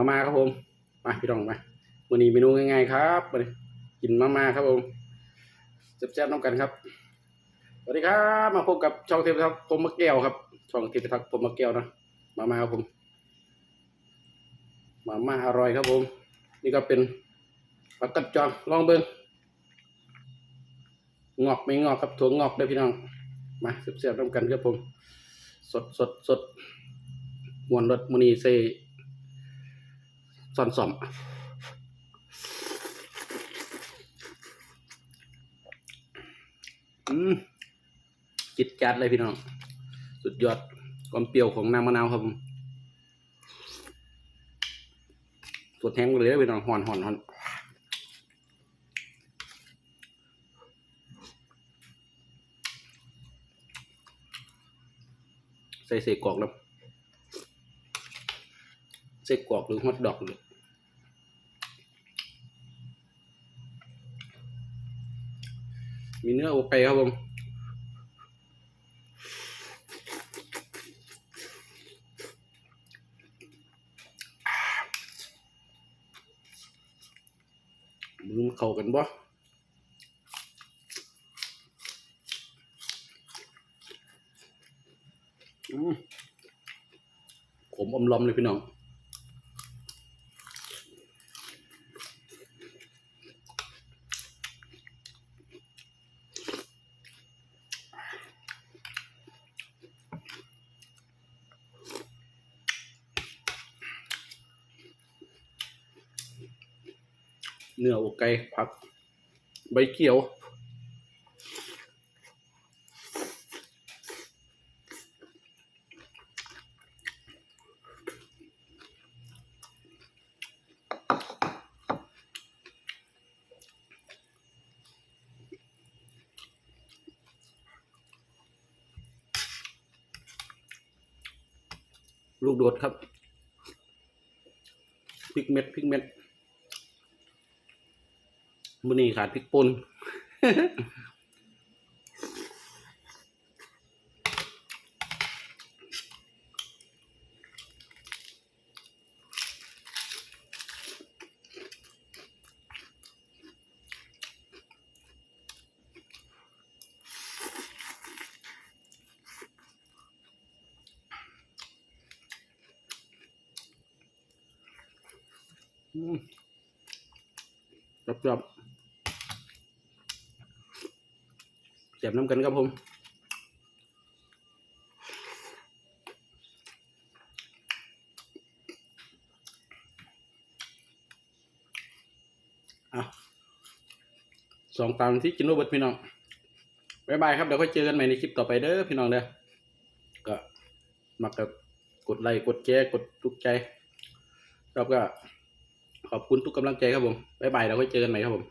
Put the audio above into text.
มาม่าครับผมมาพี่น้องมาวันนี้เมนูง่ายๆครับมากินมาม่าครับผมแซ่บๆน้ำกันครับสวัสดีครับมาพบกับช่องเทพทักษ์พรหมแก้วครับ ช่องเทพทักษ์พรหมแก้วนะมาม่าครับผม มาม่าอร่อยครับผม นี่ก็เป็นผักกัดจองลองเบิ้งงอกไม่งอกครับถั่วงอกด้อพี่น้อง มาเสียบๆน้ำกันครับผม สดสดสดมวนรถมอนีเซ ซอนสอมอืมจิตจัดเลยพี่น้อง สุดยอดความเปรี้ยวของน้ำมะนาวครับสดแห้งเลยพี่น้องหอนหอนหอนใส่เศษกรอกแล้วเศษกรอกหรือฮอทดอกเลย มีเนื้อโอไปครับผมมือมันเข้ากันบ่อืมขมอมลอมเลยพี่น้อง เนื้ออกไก่ผัก ใบเขียว ลูกโดดครับ พริกเม็ด พริกเม็ด มื่อนี้ขาดพริกป่นอืมจั บจับเจ็บน้ำกันครับผมอะสองตามที่กินโรเบิร์ตพี่น้องบายบายครับ เดี๋ยวค่อยเจอกันใหม่ในคลิปต่อไปเด้อพี่น้องเด้อก็มักกับกดไลค์กดแชร์กดทุกใจครับก็ขอบคุณทุกกำลังใจครับผมบายบายเดี๋ยวค่อยเจอกันใหม่ครับผม